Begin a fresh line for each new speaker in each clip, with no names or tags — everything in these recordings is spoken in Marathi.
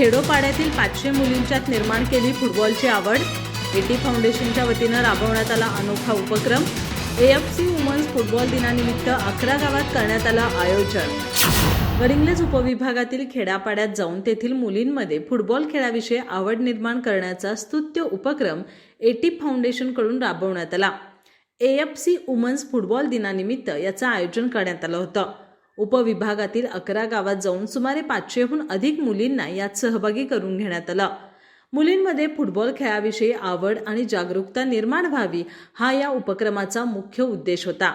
खेडोपाड्यातील पाचशे मुलींच्यात निर्माण केली फुटबॉलची आवड. एटी फाउंडेशनच्या वतीनं राबवण्यात आला अनोखा उपक्रम. एएफसी वुमन्स फुटबॉल दिनानिमित्त अकरा गावात करण्यात आलं आयोजन. वरिंगलेज उपविभागातील खेड्यापाड्यात जाऊन तेथील मुलींमध्ये फुटबॉल खेळाविषयी आवड निर्माण करण्याचा स्तुत्य उपक्रम एटी फाउंडेशनकडून राबवण्यात आला. एएफसी वुमन्स फुटबॉल दिनानिमित्त याचं आयोजन करण्यात आलं होतं. उपविभागातील अकरा गावात जाऊन सुमारे पाचशेहून अधिक मुलींना यात सहभागी करून घेण्यात आला. मुलींमध्ये फुटबॉल खेळाविषयी आवड आणि जागरूकता निर्माण व्हावी हा या उपक्रमाचा मुख्य उद्देश होता.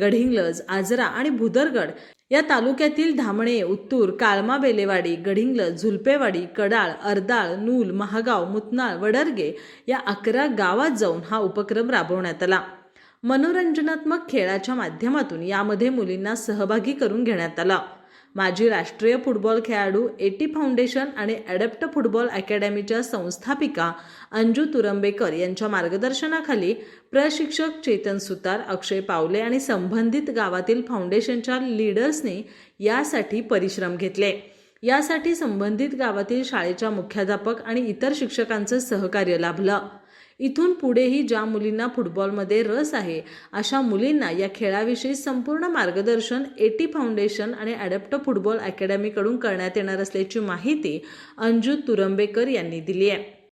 गढिंग्लज आजरा आणि भुदरगड या तालुक्यातील धामणे उत्तूर काळमा बेलेवाडी गढिंगलज झुलपेवाडी कडाळ अर्दाळ नूल महागाव मुतनाळ वडरगे या अकरा गावात जाऊन हा उपक्रम राबवण्यात आला. मनोरंजनात्मक खेळाच्या माध्यमातून यामध्ये मुलींना सहभागी करून घेण्यात आला. माजी राष्ट्रीय फुटबॉल खेळाडू एटी फाउंडेशन आणि ॲडप्ट फुटबॉल अकॅडमीच्या संस्थापिका अंजू तुरंबेकर यांच्या मार्गदर्शनाखाली प्रशिक्षक चेतन सुतार अक्षय पावले आणि संबंधित गावातील फाउंडेशनच्या लीडर्सने यासाठी परिश्रम घेतले. यासाठी संबंधित गावातील शाळेच्या मुख्याध्यापक आणि इतर शिक्षकांचं सहकार्य लाभलं. इथून पुढेही ज्या मुलींना फुटबॉलमध्ये रस आहे अशा मुलींना या खेळाविषयी संपूर्ण मार्गदर्शन एटी फाउंडेशन आणि ॲडप्ट फुटबॉल अकॅडमीकडून करण्यात येणार असल्याची माहिती अंजू तुरंबेकर यांनी दिली आहे.